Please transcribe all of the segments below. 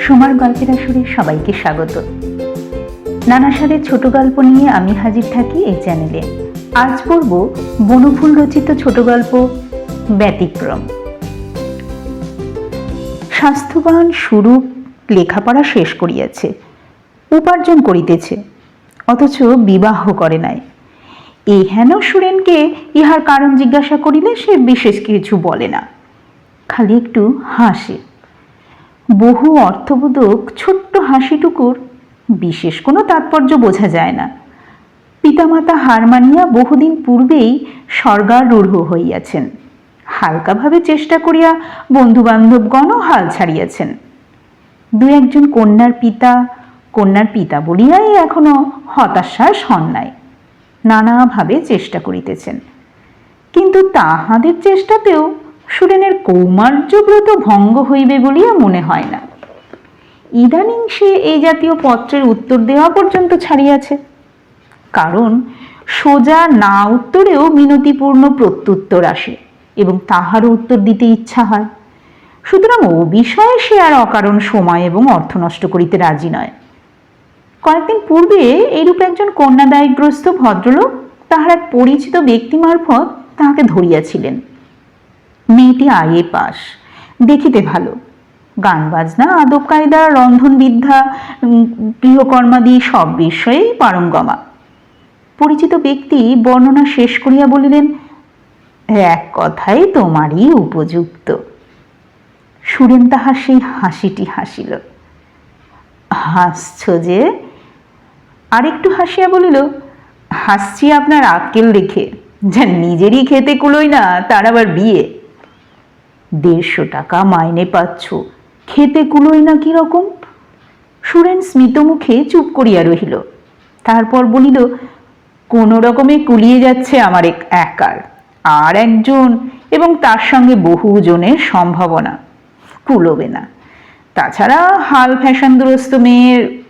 সোমার গল্পের আসরে সবাইকে স্বাগত। নানা সারের ছোট গল্প নিয়ে আমি হাজির থাকি এই চ্যানেলে। আজ পড়ব বনফুল রচিত ছোট গল্প ব্যতিক্রম। স্বাস্থ্যবান স্বরূপ লেখাপড়া শেষ করিয়াছে। উপার্জন করিতেছে, অথচ বিবাহ করে নাই। এই হেন সুরেনকে ইহার কারণ জিজ্ঞাসা করিলে সে বিশেষ কিছু বলে না। খালি একটু হাসে। বহু অর্থবোধক ছোট্ট হাসিটুকুর বিশেষ কোনো তাৎপর্য বোঝা যায় না। পিতামাতা হার মানিয়া বহুদিন পূর্বেই স্বর্গারূঢ় হইয়াছেন। হালকাভাবে চেষ্টা করিয়া বন্ধুবান্ধবগণও হাল ছাড়িয়াছেন। দু একজন কন্যার পিতা কন্যার পিতা বলিয়াই এখনও হতাশ্বাস হন নাই। নানাভাবে চেষ্টা করিতেছেন। কিন্তু তাহাদের চেষ্টাতেও সুরেনের কৌমার্যব্রত ভঙ্গ হইবে বলিয়া মনে হয় না। ইদানিং সে এই জাতীয় পত্রের উত্তর দেওয়া পর্যন্ত ছাড়িয়াছে। কারণ সোজা না উত্তরেও মিনতিপূর্ণ প্রত্যুত্তর আসে এবং তাহারও উত্তর দিতে ইচ্ছা হয়। সুতরাং ও বিষয়ে সে আর অকারণ সময় এবং অর্থ নষ্ট করিতে রাজি নয়। কয়েকদিন পূর্বে এইরূপ একজন কন্যাদায়গ্রস্ত ভদ্রলোক তাহার এক পরিচিত ব্যক্তি মারফত তাহাকে ধরিয়াছিলেন। মেয়েটি আইএ পাস। দেখিতে ভালো। গান, বাজনা, আদব কায়দা, রন্ধনবিদ্যা গৃহকর্মাদি সব বিষয়েই পারঙ্গমা। পরিচিত ব্যক্তি বর্ণনা শেষ করিয়া বলিলেন, এক কথাই তোমারই উপযুক্ত। সুরেন তাহার সেই হাসিটি হাসিল। হাসছ যে? আরেকটু হাসিয়া বলিল, হাসছি আপনার আক্কেল দেখে। যা নিজেরই খেতে কুলোই না, তার আবার বিয়ে। দেড়শো টাকা মাইনে পাচ্ছ। খেতে কুলোই না কীরকম? সুরেন স্মিত মুখে চুপ করিয়া রহিল। তারপর বলিল, কোনো রকমে কুলিয়ে যাচ্ছে আমার এক একার, আর একজন, এবং তার সঙ্গে বহুজনের সম্ভাবনা। কুলোবে না। তাছাড়া হাল ফ্যাশন দুরস্ত মেয়ের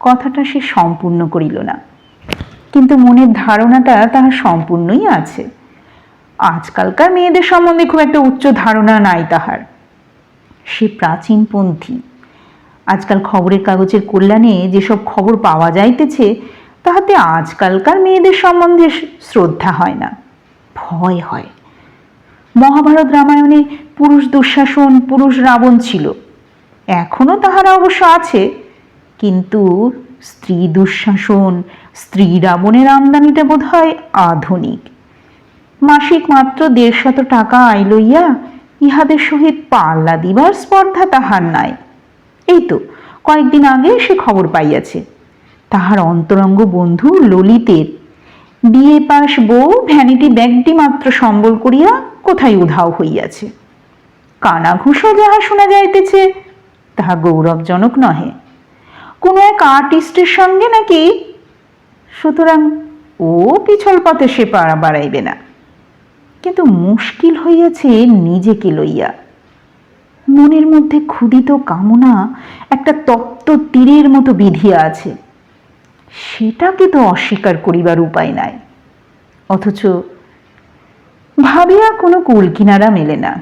কথাটা সে সম্পূর্ণ করিল না। কিন্তু মনের ধারণাটা তাহার সম্পূর্ণই আছে। আজকালকার মেয়েদের সম্বন্ধে খুব একটা উচ্চ ধারণা নাই তাহার। সে প্রাচীনপন্থী আজকাল খবরের কাগজের কল্যাণে যেসব খবর পাওয়া যাইতেছে, তাহাতে আজকালকার মেয়েদের সম্বন্ধে শ্রদ্ধা হয় না। ভয় হয়। মহাভারত রামায়ণে পুরুষ দুঃশাসন, পুরুষ রাবণ ছিল। এখনও তাহারা অবশ্য আছে। কিন্তু স্ত্রী দুঃশাসন, স্ত্রী রাবণের আমদানিটা বোধ হয় আধুনিক। মাসিক মাত্র দেড়শত টাকা আয় লইয়া ইহাদের সহিত পাল্লা দিবার স্পর্ধা তাহার নাই। এই তো কয়েকদিন আগে সে খবর পাইয়াছে। তাহার অন্তরঙ্গ বন্ধু ললিতের বিয়ে পাস বউ ভ্যানিটি ব্যাগটি মাত্র সম্বল করিয়া কোথায় উধাও হইয়াছে। কানাঘুষো যাহা শোনা যাইতেছে, তাহা গৌরবজনক নহে। কোনো এক আর্টিস্টের সঙ্গে নাকি? সুতরাং ও পিছল পথে সে পাড়া বাড়াইবে না। কিন্তু মুশকিল হইয়াছে নিজেকে লইয়া। মনের মধ্যে ক্ষুদিত কামনা একটা তপ্ত তীরের মতো বিধিয়া আছে। সেটাকে তো অস্বীকার করিবার উপায় নাই। অথচ ভাবিয়া কোনো কুল কিনারা মেলে না।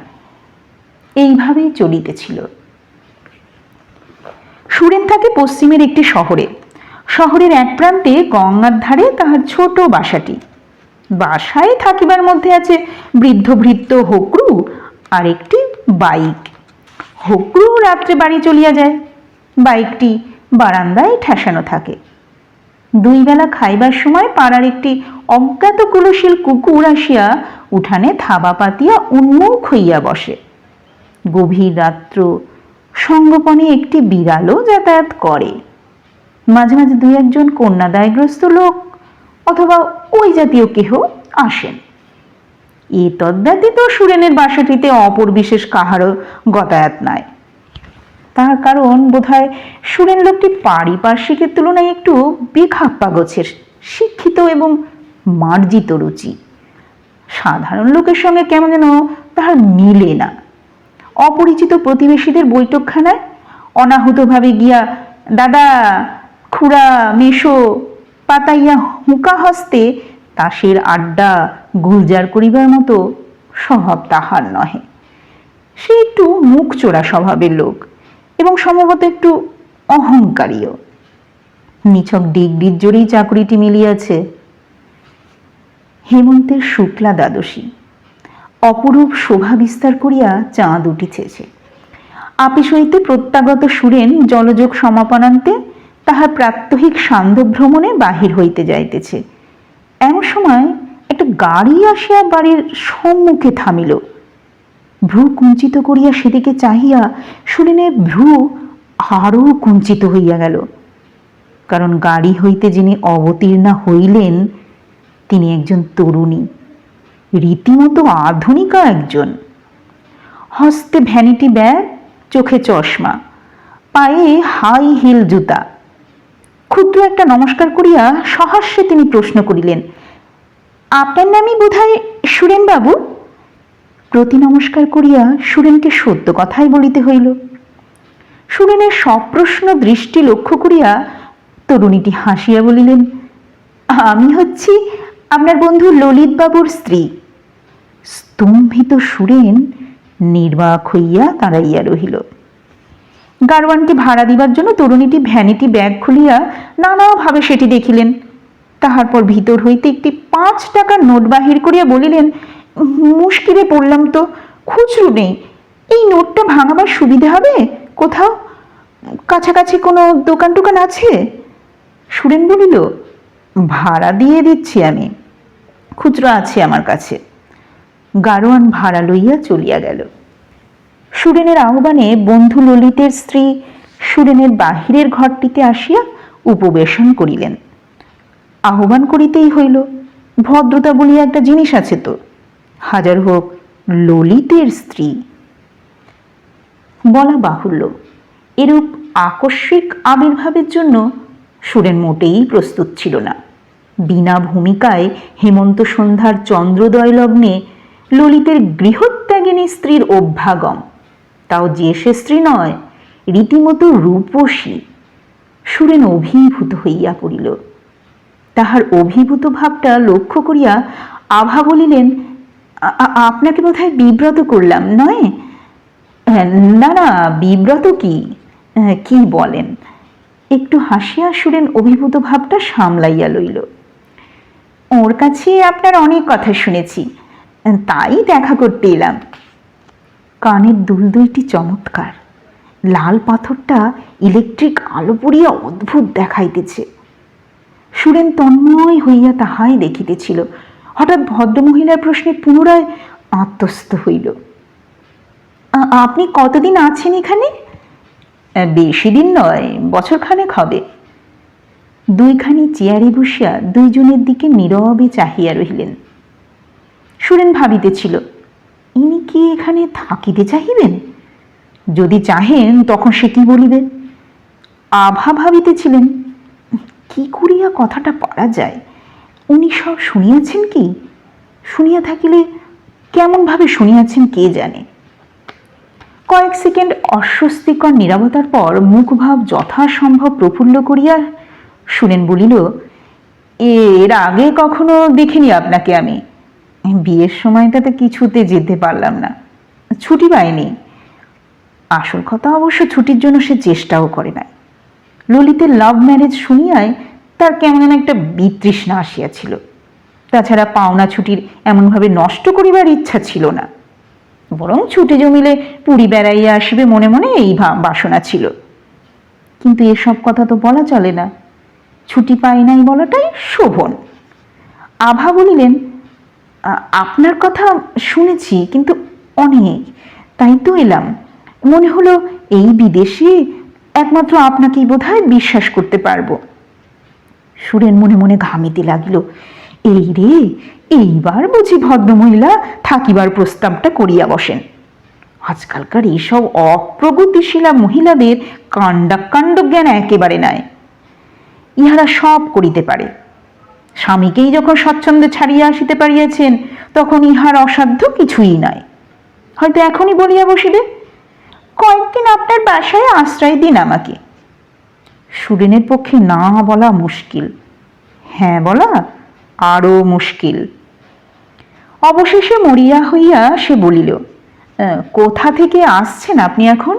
এইভাবেই চলিতেছিল। সুরেন থাকে পশ্চিমের একটি শহরে, শহরের এক প্রান্তে গঙ্গার ধারে তাহার ছোট বাসাটি। বাসায় থাকিবার মধ্যে আছে বৃদ্ধ ভৃত্য হকরু আর একটি বাইক। হকরু রাত্রে বাড়ি চলিয়া যায়। বাইকটি বারান্দায় ঠেসানো থাকে। দুই বেলা খাইবার সময় পাড়ার একটি অজ্ঞাত কুলশীল কুকুর আসিয়া উঠানে থাবা পাতিয়া উন্মুখ হইয়া বসে। গভীর রাত্র সঙ্গপনে একটি বিড়ালও যাতায়াত করে। মাঝে মাঝে দুই একজন কন্যাদায়গ্রস্ত লোক অথবা ওই জাতীয় কেহ আসেন? এ তদ্ব্যতীত সুরেনের বাসাটিতে অপর বিশেষ কাহারও গতায়াত নাই। তার কারণ বোধহয় সুরেন লোকটি পারিপার্শ্বিকের তুলনায় একটু বেখাপ্পা গোছের শিক্ষিত এবং মার্জিত রুচি। সাধারণ লোকের সঙ্গে কেমন যেন তাহার মিলে না। অপরিচিত প্রতিবেশীদের বৈঠকখানায় অনাহুতভাবে গিয়া, দাদা, খুড়া, মেশো পাতাইয়া হুঁকা হস্তে তাসের আড্ডা গুলজার করিবার মতো স্বভাব তাহার নহে। সে একটু মুখ চোরা স্বভাবের লোক এবং সম্ভবত একটু অহংকারীও। নিছক ডিগ্রির জোরেই চাকরিটি মিলিয়াছে। হেমন্তের শুক্লা দ্বাদশী। অপরূপ শোভা বিস্তার করিয়া চাঁদ উঠিতেছে। আপিস হইতে প্রত্যাগত সুরেন জলযোগ সমাপনান্তে তাহার প্রাত্যহিক সান্ধ্য ভ্রমণে বাহির হইতে যাইতেছে। এমন সময় একটা গাড়ি আসিয়া বাড়ির সম্মুখে থামিল। ভ্রু কুঞ্চিত করিয়া সেদিকে চাহিয়া সুরেনের ভ্রু আরও কুঞ্চিত হইয়া গেল। কারণ গাড়ি হইতে যিনি অবতীর্ণা হইলেন, তিনি একজন তরুণী, রীতিমতো আধুনিকা একজন। হস্তে ভ্যানিটি ব্যাগ, চোখে চশমা, পায়ে হাই হিল জুতা ক্ষুদ্র একটা নমস্কার করিয়া সহাস্যে তিনি প্রশ্ন করিলেন, আপনার নামই বোধহয় সুরেনবাবু? প্রতি নমস্কার করিয়া সুরেনকে সত্য কথাই বলিতে হইল। সুরেনের সপ্রশ্ন দৃষ্টি লক্ষ্য করিয়া তরুণীটি হাসিয়া বলিলেন, আমি হচ্ছি আপনার বন্ধু ললিতবাবুর স্ত্রী। স্তম্ভিত সুরেন নির্বাক হইয়া দাঁড়াইয়া রহিল। গারওয়ানকে ভাড়া দিবার জন্য তরুণীটি ভ্যানিটি ব্যাগ খুলিয়া নানাভাবে সেটি দেখিলেন। তাহার পর ভিতর হইতে একটি পাঁচ টাকার নোট বাহির করিয়া বলিলেন, মুশকিলে পড়লাম তো, খুচরো নেই। এই নোটটা ভাঙাবার সুবিধা হবে? কোথাও? কাছাকাছি কোনো দোকান টোকান আছে? সুরেন বলিল, ভাড়া দিয়ে দিচ্ছি আমি। খুচরো আছে আমার কাছে। গারোয়ান ভাড়া লইয়া চলিয়া গেল। সুরেনের আহ্বানে বন্ধু ললিতের স্ত্রী সুরেনের বাহিরের ঘরটিতে আসিয়া উপবেশন করিলেন। আহ্বান করিতেই হইল, ভদ্রতা বলিয়া একটা জিনিস আছে তো, হাজার হোক ললিতের স্ত্রী। বলা বাহুল্য, এরূপ আকস্মিক আবির্ভাবের জন্য সুরেন মোটেই প্রস্তুত ছিল না। বিনা ভূমিকায় হেমন্ত সন্ধ্যার চন্দ্রোদয় লগ্নে ললিতের গৃহত্যাগিনী স্ত্রীর অভ্যাগম তাও যে সে স্ত্রী নয় রীতিমতো রূপসী। সুরেন অভিভূত হইয়া পড়িল। তাহার অভিভূত ভাবটা লক্ষ্য করিয়া আভা বলিলেন "আ- আ- আপনাকে বোধহয় বিব্রত করলাম নয়? হ্যাঁ, না না বিব্রত কি? হ্যাঁ, কি বলেন? একটু হাসিয়া সুরেন অভিভূত ভাবটা সামলাইয়া লইল। ওর কাছে আপনার অনেক কথা শুনেছি তাই দেখা করতে এলাম। কানের দুল দুইটি চমৎকার। লাল পাথরটা ইলেকট্রিক আলো পড়িয়া অদ্ভুত দেখাইতেছে। সুরেন তন্ময় হইয়া তাহাই দেখিতেছিল। হঠাৎ ভদ্রমহিলার প্রশ্নে পুনরায় আত্মস্থ হইল। আপনি কতদিন আছেন এখানে? "আহ, বেশি দিন নয় বছরখানেক হবে। দুইখানি চেয়ারে বসিয়া দুইজনের দিকে নীরবে চাহিয়া রহিলেন। সুরেন ভাবিতেছিল ইনি কি এখানে থাকিতে চাহিবেন? যদি চাহেন, তখন সে কি বলিবেন আভা ভাবিতেছিলেন, কি করিয়া কথাটা পারা যায়? উনি সব শুনিয়াছেন কি? শুনিয়া থাকিলে কেমনভাবে শুনিয়াছেন কে জানে? কয়েক সেকেন্ড অস্বস্তিকর নিরবতার পর মুখভাব যথাসম্ভব প্রফুল্ল করিয়া শুনেন বলিল, এর আগে কখনো দেখিনি আপনাকে আমি। বিয়ের সময়টাতে কিছুতে যেতে পারলাম না। ছুটি পাইনি। আসল কথা অবশ্য ছুটির জন্য সে চেষ্টাও করে নাই। ললিতের লাভ ম্যারেজ শুনিয়ায় তার কেমন একটা বিতৃষ্ণা আসিয়াছিল। তাছাড়া পাওনা ছুটির এমনভাবে নষ্ট করিবার ইচ্ছা ছিল না। বরং ছুটি জমিলে পুরী বেড়াইয়া আসিবে মনে মনে এই বাসনা ছিল। কিন্তু এসব কথা তো বলা চলে না। ছুটি পাই নাই বলাটাই শোভন। আভা বলিলেন "আ- আপনার কথা শুনেছি, কিন্তু অনেক। তাই তো এলাম। মনে হলো এই বিদেশে একমাত্র আপনাকেই বোধহয় বিশ্বাস করতে পারব। সুরেন মনে মনে ঘামিতে লাগিল। এই রে, এইবার বুঝি ভদ্রমহিলা থাকিবার প্রস্তাবটা করিয়া বসেন। আজকালকার এইসব অপ্রগতিশীলা মহিলাদের কাণ্ডাকাণ্ড জ্ঞান একেবারে নাই। ইহারা সব করিতে পারে। স্বামীকেই যখন স্বচ্ছন্দে ছাড়িয়া আসিতে পারিয়াছেন তখন ইহার অসাধ্য কিছুই নাই। হয়তো এখনই বলিয়া বসিবে কয়েকদিন আপনার বাসায় আশ্রয় দিন আমাকে। সুরেনের পক্ষে না বলা মুশকিল। হ্যাঁ বলা আরও মুশকিল। অবশেষে মরিয়া হইয়া সে বলিল "আহ, কোথা থেকে আসছেন আপনি এখন?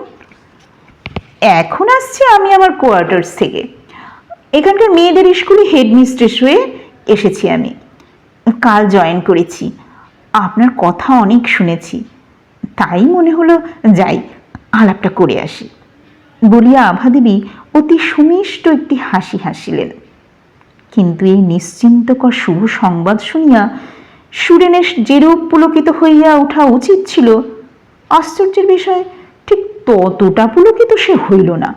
এখন আসছি আমি আমার কোয়ার্টার্স থেকে। এখানকার মেয়েদের স্কুলে হেডমিস্ট্রেস হয়ে এসেছি আমি। কাল জয়েন করেছি। আপনার কথা অনেক শুনেছি। তাই মনে হলো যাই, আলাপটা করে আসি। বলিয়া আভাদেবী অতি সুমিষ্ট একটি হাসি হাসিলেন। কিন্তু এই নিশ্চিন্তকর শুভ সংবাদ শুনিয়া সুরেনের যেরূপ পুলকিত হইয়া ওঠা উচিত ছিল, আশ্চর্যের বিষয়, ঠিক ততটা পুলকিত সে হইল না।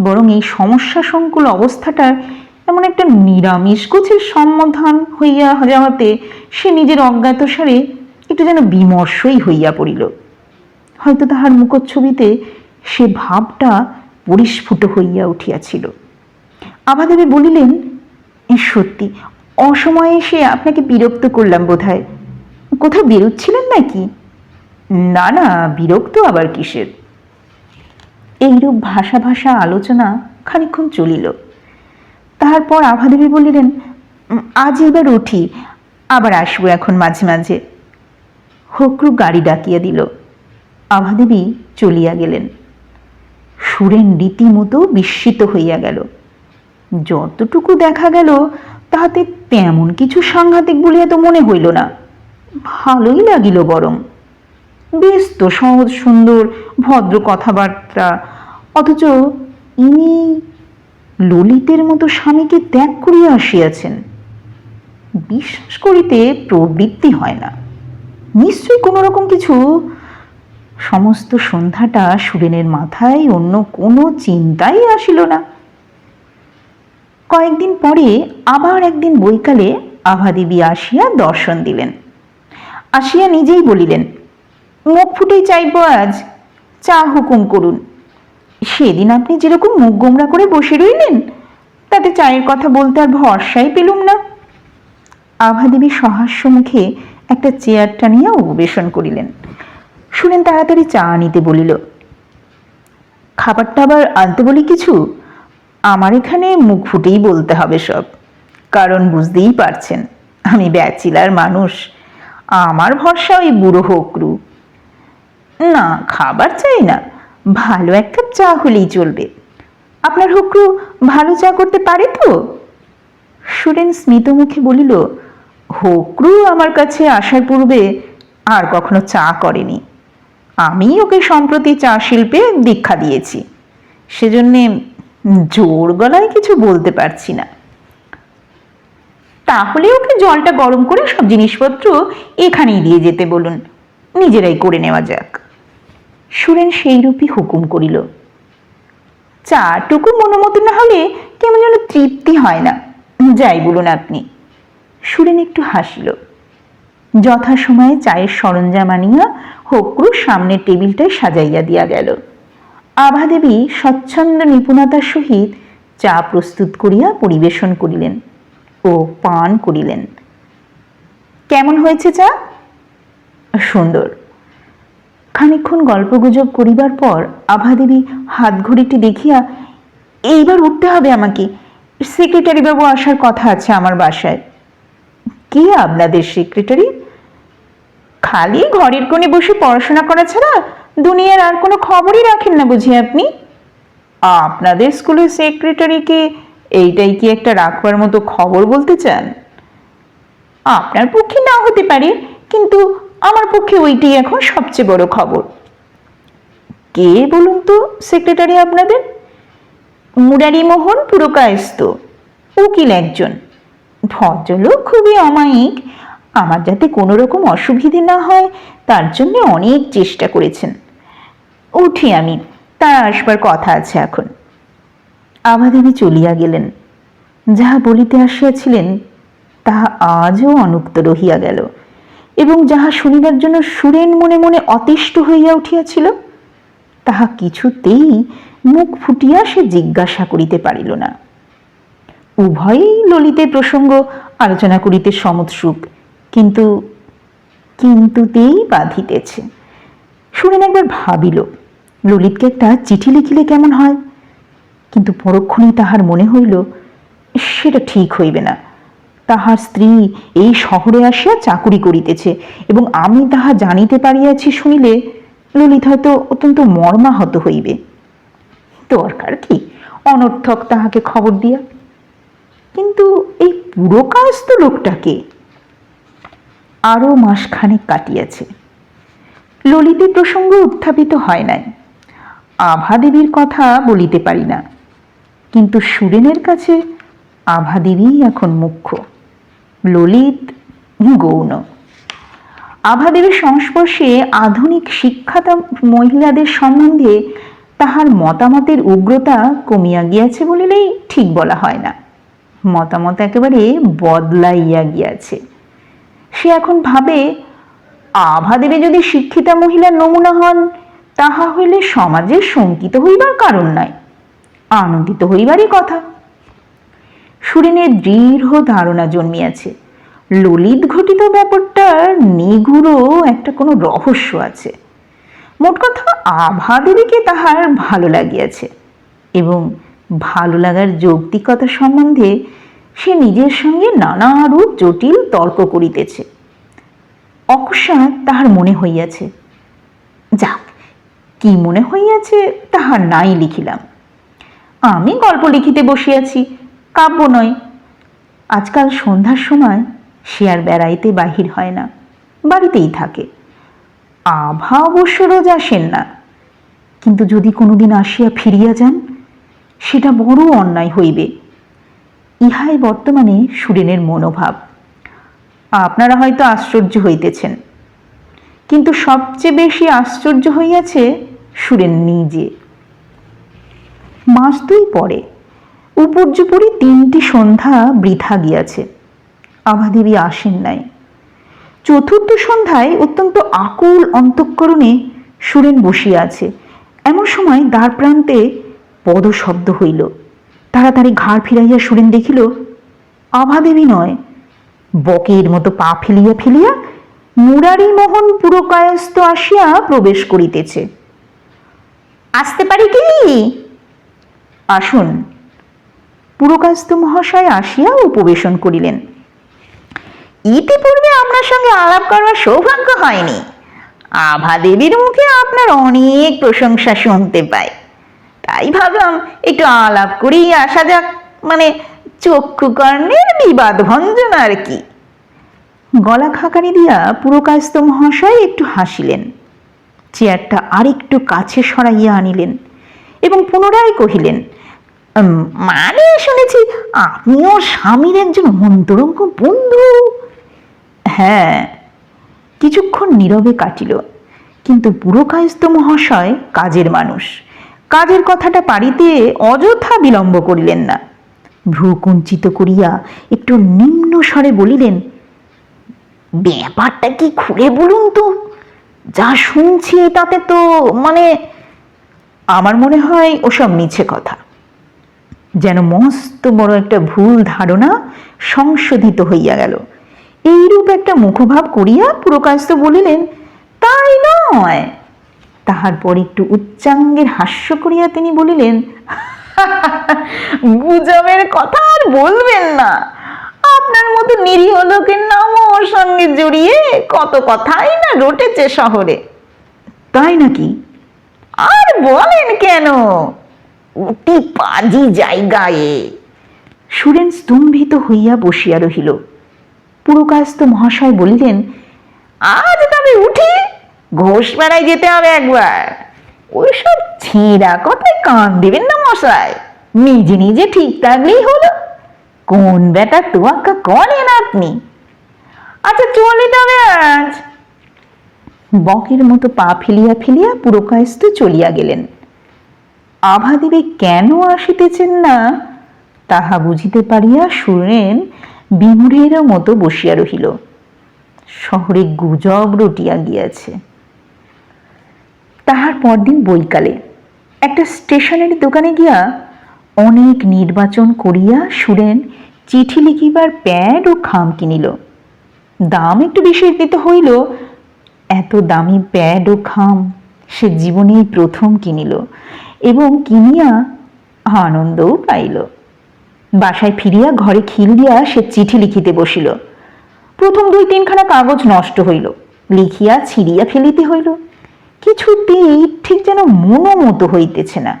বরং এই সমস্যা সংকুল অবস্থাটার এমন একটা নিরামিষ গোছের সমাধান হইয়া যাওয়াতে সে নিজের অজ্ঞাতসারে একটু যেন বিমর্ষই হইয়া পড়িল। হয়তো তাহার মুখচ্ছবিতে সে ভাবটা পরিস্ফুট হইয়া উঠিয়াছিল। আবাদেবী বলিলেন, "এ সত্যি, অসময়ে এসে আপনাকে বিরক্ত করলাম বোধ হয় কোথাও বেরোচ্ছিলেন নাকি? না না, বিরক্ত আবার কিসের? এইরূপ ভাষা ভাষা আলোচনা খানিক্ষণ চলিল। তারপর আভাদেবী বলিলেন "উম, আজ এবার উঠি আবার আসব এখন মাঝে মাঝে। হক্রু গাড়ি ডাকিয়া দিল। আভাদেবী চলিয়া গেলেন। সুরেন রীতিমতো বিস্মিত হইয়া গেল। যতটুকু দেখা গেল তাহাতে তেমন কিছু সাংঘাতিক বলিয়া তো মনে হইল না। ভালোই লাগিল বরং। বেশ তো সহজ সুন্দর ভদ্র কথাবার্তা অথচ ইনি ললিতের মতো স্বামীকে ত্যাগ করিয়া আসিয়াছেন। বিশ্বাস করিতে প্রবৃত্তি হয় না। নিশ্চয়ই কোনো রকম কিছু। সমস্ত সন্ধ্যাটা সুরেনের মাথায় অন্য কোনো চিন্তাই আসিল না। কয়েকদিন পরে আবার একদিন বৈকালে আভাদেবী আসিয়া দর্শন দিলেন। আসিয়া নিজেই বলিলেন, মুখ ফুটেই চাইব আজ। চা হুকুম করুন। সেদিন আপনি যেরকম মুখ গোমরা করে বসে রইলেন, তাতে চায়ের কথা বলতে আর ভরসাই পেলুম না। আভাদেবী সহাস্য মুখে একটা চেয়ার টানিয়া উপবেশন করিলেন। শুনেন তাড়াতাড়ি চা আনিতে বলিল, খাবারটা আবার আনতে বলি কিছু? আমার এখানে মুখ ফুটেই বলতে হবে সব। কারণ বুঝতেই পারছেন, আমি ব্যাচিলার মানুষ। আমার ভরসা ওই বুড়ো হকরু। না, খাবার চাই না। ভালো এক কাপ চা হলেই চলবে। আপনার হকরু ভালো চা করতে পারে তো? সুরেন স্মিত মুখে বলিল, হকরু আমার কাছে আসার পূর্বে আর কখনো চা করেনি। আমি ওকে সম্প্রতি চা শিল্পে দীক্ষা দিয়েছি। সেজন্যে জোর গলায় কিছু বলতে পারছি না। তাহলে ওকে জলটা গরম করে সব জিনিসপত্র এখানেই দিয়ে যেতে বলুন। নিজেরাই করে নেওয়া যাক। সুরেন সেইরূপই হুকুম করিল। চাটুকু মনোমতো না হলে কেমন যেন তৃপ্তি হয় না। যাই বলুন আপনি। সুরেন একটু হাসিল। যথাসময়ে চায়ের সরঞ্জাম আনিয়া হক্রুর সামনের টেবিলটায় সাজাইয়া দিয়া গেল। আভাদেবী স্বচ্ছন্দ নিপুণতার সহিত চা প্রস্তুত করিয়া পরিবেশন করিলেন ও পান করিলেন। কেমন হয়েছে চা? সুন্দর। খানিক্ষণ গল্পগুজব করিবার পর আভাদেবী হাত ঘড়িটি দেখিয়া, এইবার উঠতে হবে আমাকে। সেক্রেটারি বাবু আসার কথা আছে আমার বাসায়। কে আপনাদের সেক্রেটারি খালি ঘরের কোণে বসে পড়াশোনা করা ছাড়া দুনিয়ার আর কোনো খবরই রাখেন না বুঝি আপনি? আপনাদের স্কুলের সেক্রেটারিকে এইটাই কি একটা রাখবার মতো খবর বলতে চান? আপনার পক্ষে না হতে পারে, কিন্তু আমার পক্ষে ওইটি এখন সবচেয়ে বড় খবর। কে বলুন তো সেক্রেটারি আপনাদের? মুরারি মোহন পুরকায়স্ত উকিল একজন। ভদ্রলোক খুবই অমায়িক। আমার যাতে কোনো রকম অসুবিধে না হয়, তার জন্য অনেক চেষ্টা করেছেন। উঠি আমি, তার আসবার কথা আছে এখন। আমাদেবী চলিয়া গেলেন। যাহা বলিতে আসিয়াছিলেন, তাহা আজও অনুক্ত রহিয়া গেল। এবং যাহা শুনিবার জন্য সুরেন মনে মনে অতিষ্ঠ হইয়া উঠিয়াছিল, তাহা কিছুতেই মুখ ফুটিয়া সে জিজ্ঞাসা করিতে পারিল না। উভয়ই ললিতে প্রসঙ্গ আলোচনা করিতে সমৎসুক, কিন্তু, কিন্তুতেই বাধিতেছে। সুরেন একবার ভাবিল, ললিতকে একটা চিঠি লিখিলে কেমন হয়? কিন্তু পরক্ষণেই তাহার মনে হইল, সেটা ঠিক হইবে না। তাহার স্ত্রী এই শহরে আসিয়া চাকুরি করিতেছে এবং আমি তাহা জানিতে পারিয়াছি শুনিলে ললিত হয়তো অত্যন্ত মর্মাহত হইবে। দরকার কি? অনর্থক তাহাকে খবর দিয়া। কিন্তু এই পুরো কাজ তো লোকটাকে আরও মাসখানেক কাটিয়াছে। ললিতে প্রসঙ্গ উত্থাপিত হয় নাই। আভাদেবীর কথা বলিতে পারি না। কিন্তু সুরেনের কাছে আভাদেবীই এখন মুখ্য। ললিত গৌণ। আভাদেবীর সংস্পর্শে আধুনিক শিক্ষাতা মহিলাদের সম্বন্ধে তাহার মতামতের উগ্রতা কমিয়া গিয়াছে বলিলেই ঠিক বলা হয় না। মতামত একেবারে বদলাইয়া গিয়াছে। সে এখন ভাবে, আভাদেবী যদি শিক্ষিতা মহিলা নমুনা হন, তাহা হইলে সমাজে শঙ্কিত হইবার কারণ নাই। আনন্দিত হইবারই কথা। সুরেনের দৃঢ় ধারণা জন্মিয়াছে। ললিত ঘটিত ব্যাপারটার নিগুড়ো একটা কোনো রহস্য আছে। মোট কথা আভা দেবীকে তাহার ভালো লাগিয়াছে এবং ভালো লাগার যৌক্তিকতা সম্বন্ধে সে নিজের সঙ্গে নানারূপ জটিল তর্ক করিতেছে। অকস্মাৎ তাহার মনে হইয়াছে, যাক, কি মনে হইয়াছে তাহার নাই লিখিলাম। আমি গল্প লিখিতে বসিয়াছি কাব্য নয়। আজকাল সন্ধ্যার সময় সে আর বেড়াইতে বাহির হয় না, বাড়িতেই থাকে। আভা অবশ্য রোজ আসেন না। কিন্তু যদি কোনোদিন আসিয়া ফিরিয়া যান, সেটা বড় অন্যায় হইবে। ইহাই বর্তমানে সুরেনের মনোভাব। আপনারা হয়তো আশ্চর্য হইতেছেন। কিন্তু সবচেয়ে বেশি আশ্চর্য হইয়াছে সুরেন নিজে। মাস দুই পরে উপর্যুপরি তিনটি সন্ধ্যা বৃথা গিয়াছে। আভাদেবী আসেন নাই। চতুর্থ সন্ধ্যায় অত্যন্ত আকুল অন্তঃকরণে সুরেন বসিয়া আছে। এমন সময় দ্বার প্রান্তে পদশব্দ হইল। তাড়াতাড়ি ঘাড় ফিরাইয়া সুরেন দেখিল, আভাদেবী নয়, বকের মতো পা ফেলিয়া ফেলিয়া মোহন পুরকায়স্থ আসিয়া প্রবেশ করিতেছে। আসতে পারি কি? আসুন। পুরকাস্ত মহাশয় আসিয়া উপবেশন করিলেন। ইতিপূর্বে আপনার সঙ্গে আলাপ করবার সৌভাগ্য হয়নি। আভা দেবীর মুখে আপনার অনেক প্রশংসা শুনতে পাই। তাই ভাবলাম একটু আলাপ করেই আসা যাক মানে চক্ষুকর্ণের বিবাদ ভঞ্জন আর কি। গলা খাকানি দিয়া পুরকাস্ত মহাশয় একটু হাসিলেন। চেয়ারটা আরেকটু কাছে সরাইয়া আনিলেন এবং পুনরায় কহিলেন "উম, মানে শুনেছি, আপনিও স্বামীর একজন অন্তরঙ্গ বন্ধু। হ্যাঁ কিছুক্ষণ নীরবে কাটিল, কিন্তু পুরকায়স্থ মহাশয় কাজের মানুষ। কাজের কথাটা পারিতে অযথা বিলম্ব করিলেন না। ভ্রু কুঞ্চিত করিয়া একটু নিম্ন স্বরে বলিলেন, ব্যাপারটা কি খুলে বলুন তো। যা শুনছি তাতে তো মানে আমার মনে হয় ওসব মিছে কথা। যেন মস্ত বড় একটা ভুল ধারণা সংশোধিত হইয়া গেল। এইরূপ একটা মুখভাব করিয়া পুরকাস্ত বলিলেন, তাই নয়। তাহার পর একটু উচ্চাঙ্গের হাস্য করিয়া তিনি বলিলেন, গুজবের কথা আর বলবেন না। আপনার মতো নিরীহ লোকের নামও ওর সঙ্গে জড়িয়ে কত কথাই না রটেছে শহরে। তাই নাকি? আর বলেন কেন? অতি পাজি জায়গায়। সুরেন স্তম্ভিত হইয়া বসিয়া রহিল। পুরকাস্ত মহাশয় বলিলেন, আজ তবে উঠি বেড়ায় যেতে হবে একবার। ওইসব ছেঁড়া কথায় কান দেবেন না মশাই নিজে নিজে ঠিক থাকলেই হলো। কোন বেটা তোয়াক্কা করেন আপনি? আচ্ছা চলে তবে আজ। বকের মতো পা ফেলিয়া ফেলিয়া পুরকায়স্থ চলিয়া গেলেন। আভাদেবী কেন আসিতেছেন না? তাহা বুঝিতে পারিয়া সুরেন বিমূঢ়ের মতো বসিয়া রহিল। শহরে গুজব রটিয়া গিয়াছে। তাহার পরদিন বৈকালে একটা স্টেশনের দোকানে গিয়া অনেক নির্বাচন করিয়া সুরেন চিঠি লিখিবার প্যাড ও খাম কিনিল। দাম একটু বেশি দিতে হইল। এত দামি প্যাড ও খাম সে জীবনেই প্রথম কিনিল। এবং কিনিয়া আনন্দও পাইল। বাসায় ফিরিয়া ঘরে খিল দিয়া সে চিঠি লিখিতে বসিল। প্রথম দুই তিনখানা কাগজ নষ্ট হইল, লিখিয়া ছিঁড়িয়া ফেলিতে হইল। কিছুতেই ঠিক যেন মনোমতো হইতেছে না।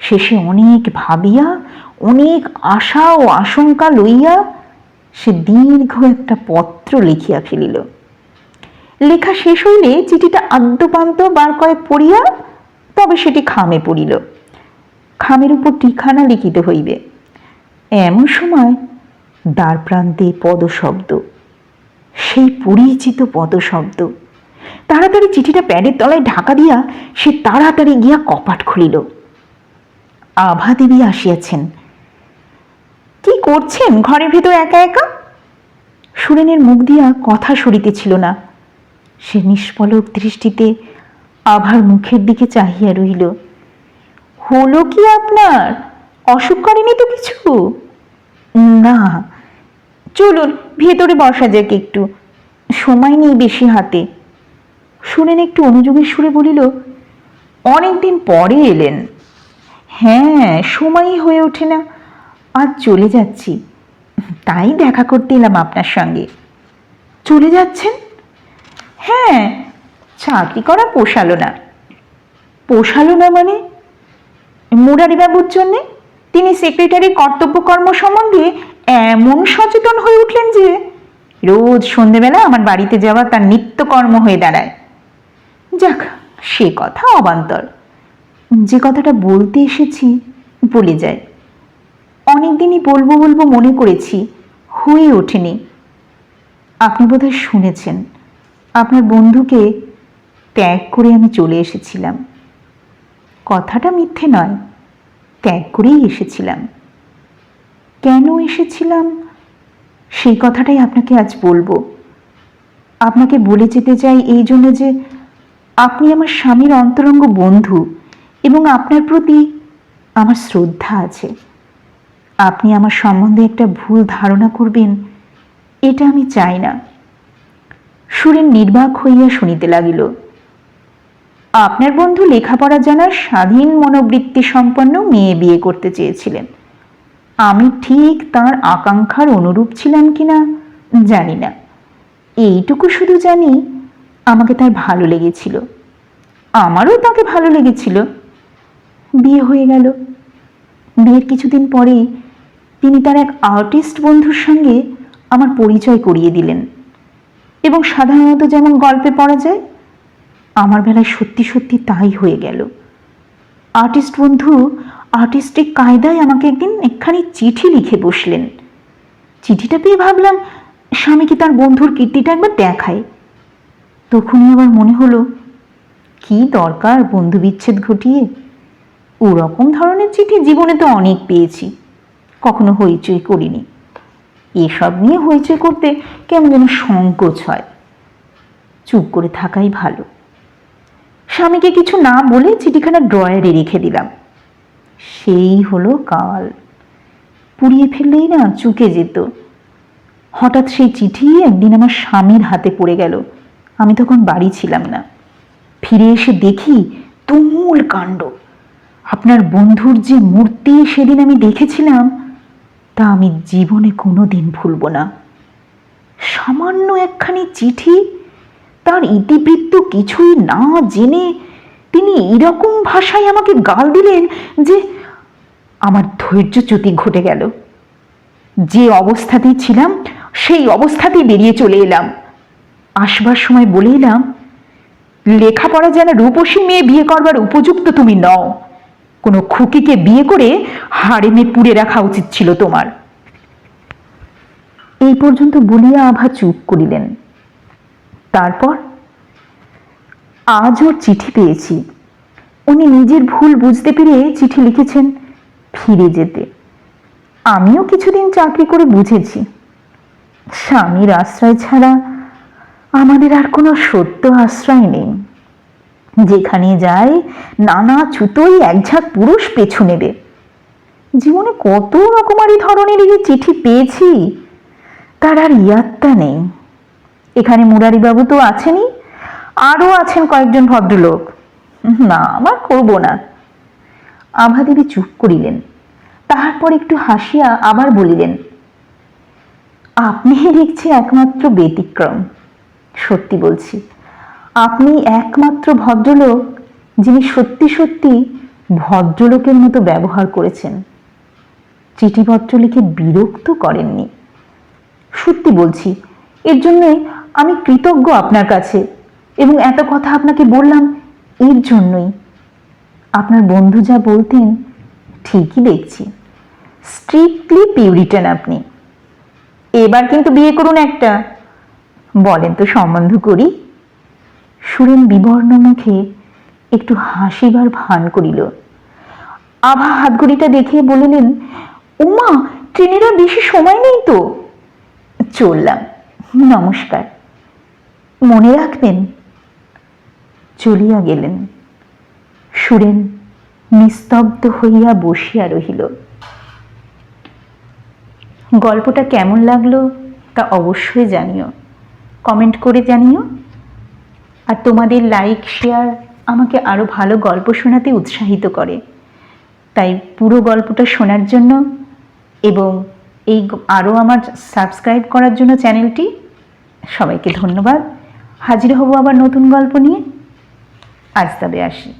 শেষে অনেক ভাবিয়া, অনেক আশা ও আশঙ্কা লইয়া সে দীর্ঘ একটা পত্র লিখিয়া ফেলিল। লেখা শেষ হইলে চিঠিটা আদ্যপান্ত বার কয়েক পড়িয়া তবে সেটি খামে পড়িল। খামের উপর ঠিকানা লিখিতে হইবে। এমন সময় দ্বার প্রান্তে পদশব্দ, সেই পরিচিত পদশব্দ। তাড়াতাড়ি চিঠিটা প্যাডের তলায় ঢাকা দিয়া সে তাড়াতাড়ি গিয়া কপাট খুলিল। আভা দেবী আসিয়াছেন। কি করছেন ঘরের ভেতর একা একা? সুরেনের মুখ দিয়া কথা সরিতেছিল না। সে নিষ্পলক দৃষ্টিতে আভার মুখের দিকে চাহিয়া রইল হলো কি আপনার? অসুখ করেনি তো কিছু? না। চলুন, ভেতরে বসা যাক একটু। সময় নেই বেশি হাতে। শুনেন একটু অনুযোগের সুরে বলিল, অনেকদিন পরে এলেন। হ্যাঁ সময়ই হয়ে ওঠে না। আজ চলে যাচ্ছি। তাই দেখা করতে এলাম আপনার সঙ্গে। চলে যাচ্ছেন? হ্যাঁ চাকরি করা পোষালো না। পোষালো না মানে? মুরারিবাবুর জন্যে? তিনি সেক্রেটারির কর্তব্যকর্ম সম্বন্ধে এমন সচেতন হয়ে উঠলেন যে, রোজ সন্ধেবেলা আমার বাড়িতে যাওয়া তার নিত্যকর্ম হয়ে দাঁড়ায়। যাক, সে কথা অবান্তর। যে কথাটা বলতে এসেছি, বলে যায় অনেকদিনই বলব বলব মনে করেছি, হয়ে ওঠেনি। আপনি বোধহয় শুনেছেন। আপনার বন্ধুকে ত্যাগ করে আমি চলে এসেছিলাম। কথাটা মিথ্যে নয়, ত্যাগ করেই এসেছিলাম। কেন এসেছিলাম? সেই কথাটাই আপনাকে আজ বলব। আপনাকে বলে যেতে চাই এই জন্য যে আপনি আমার স্বামীর অন্তরঙ্গ বন্ধু এবং আপনার প্রতি আমার শ্রদ্ধা আছে। আপনি আমার সম্বন্ধে একটা ভুল ধারণা করবেন, এটা আমি চাই না। সুরেন নির্বাক হইয়া শুনিতে লাগিল। আপনার বন্ধু লেখাপড়া জানার স্বাধীন মনোবৃত্তি সম্পন্ন মেয়ে বিয়ে করতে চেয়েছিলেন। আমি ঠিক তার আকাঙ্ক্ষার অনুরূপ ছিলাম কিনা জানি না। এইটুকু শুধু জানি, আমাকে তার ভালো লেগেছিল। আমারও তাকে ভালো লেগেছিল। বিয়ে হয়ে গেল। বিয়ের কিছুদিন পরেই তিনি তার এক আর্টিস্ট বন্ধুর সঙ্গে আমার পরিচয় করিয়ে দিলেন। এবং সাধারণত যেমন গল্পে পড়া যায় আমার বেলায় সত্যি সত্যি তাই হয়ে গেল। আর্টিস্ট বন্ধু আর্টিস্টিক কায়দায় আমাকে একদিন একখানি চিঠি লিখে বসলেন। চিঠিটা পেয়ে ভাবলাম স্বামীকে তার বন্ধুর কীর্তিটা একবার দেখায়? তখনই আবার মনে হলো, কি দরকার বন্ধু বিচ্ছেদ ঘটিয়ে? ওরকম ধরনের চিঠি জীবনে তো অনেক পেয়েছি, কখনো হইচই করিনি। এসব নিয়ে হইচই করতে কেমন যেন সংকোচ হয়। চুপ করে থাকাই ভালো। স্বামীকে কিছু না বলে চিঠিখানা ড্রয়ারে রেখে দিলাম। সেই হলো কাল। পুড়িয়ে ফেললেই না চুকে যেত। হঠাৎ সেই চিঠি একদিন আমার স্বামীর হাতে পড়ে গেল। আমি তখন বাড়ি ছিলাম না। ফিরে এসে দেখি তুমুল কাণ্ড। আপনার বন্ধুর যে মূর্তি সেদিন আমি দেখেছিলাম, তা আমি জীবনে কোনো দিন ভুলব না। সামান্য একখানি চিঠি তার ইতিবৃত্ত কিছুই না জেনে তিনি এরকম ভাষায় আমাকে গাল দিলেন যে আমার ধৈর্যচ্যুতি ঘটে গেল। যে অবস্থাতেই ছিলাম, সেই অবস্থাতেই বেরিয়ে চলে এলাম। আসবার সময় বলে এলাম, লেখাপড়া যেন রূপসী মেয়ে বিয়ে করবার উপযুক্ত তুমি নও। কোনো খুকিকে বিয়ে করে হাড়েমে পুড়ে রাখা উচিত ছিল তোমার। এই পর্যন্ত বলিয়া আভা চুপ করিলেন। তারপর আজ ওর চিঠি পেয়েছি। উনি নিজের ভুল বুঝতে পেরে চিঠি লিখেছেন, ফিরে যেতে। আমিও কিছুদিন চাকরি করে বুঝেছি। স্বামীর আশ্রয় ছাড়া আমাদের আর কোনো সত্য আশ্রয় নেই। যেখানে যায় নানা ছুতোই একঝাঁক পুরুষ পেছু নেবে। জীবনে কত রকমারি ধরনের এই চিঠি পেয়েছি, তার আর ইয়াত্তা নেই। এখানে মুরারিবাবু তো আছেনই। আরও আছেন কয়েকজন ভদ্রলোক। না আমার করব না। আভাদেবী চুপ করিলেন। তাহার একটু হাসিয়া আবার বলিলেন, আপনি দেখছি একমাত্র ব্যতিক্রম। সত্যি বলছি, আপনি একমাত্র ভদ্রলোক যিনি সত্যি সত্যি ভদ্রলোকের মতো ব্যবহার করেছেন। চিঠিপত্র লিখে বিরক্ত করেননি। সত্যি বলছি, এর জন্যে আমি কৃতজ্ঞ আপনার কাছে এবং এত কথা আপনাকে বললাম এর জন্যই। আপনার বন্ধু যা বলতেন ঠিকই দেখছি। স্ট্রিক্টলি পিউরিটান আপনি। এবার কিন্তু বিয়ে করুন একটা। বলেন তো সম্বন্ধ করি। সুরেন বিবর্ণ মুখে একটু হাসিবার ভান করিল। আভা হাতঘড়িটা দেখে বলিলেন, উমা, ট্রেনের বেশি সময় নেই তো? চললাম। নমস্কার। মনে রাখবেন, চলিয়া গেলেন। সুরেন নিস্তব্ধ হইয়া বসিয়া রহিল। গল্পটা কেমন লাগল তা অবশ্যই জানিও। কমেন্ট করে জানিও। আর তোমাদের লাইক, শেয়ার আমাকে আরও ভালো গল্প শোনাতে উৎসাহিত করে। তাই পুরো গল্পটা শোনার জন্য এবং এই আরও আমার সাবস্ক্রাইব করার জন্য চ্যানেলটি সবাইকে ধন্যবাদ। হাজির হব আবার নতুন গল্প নিয়ে। আজ তবে আসি।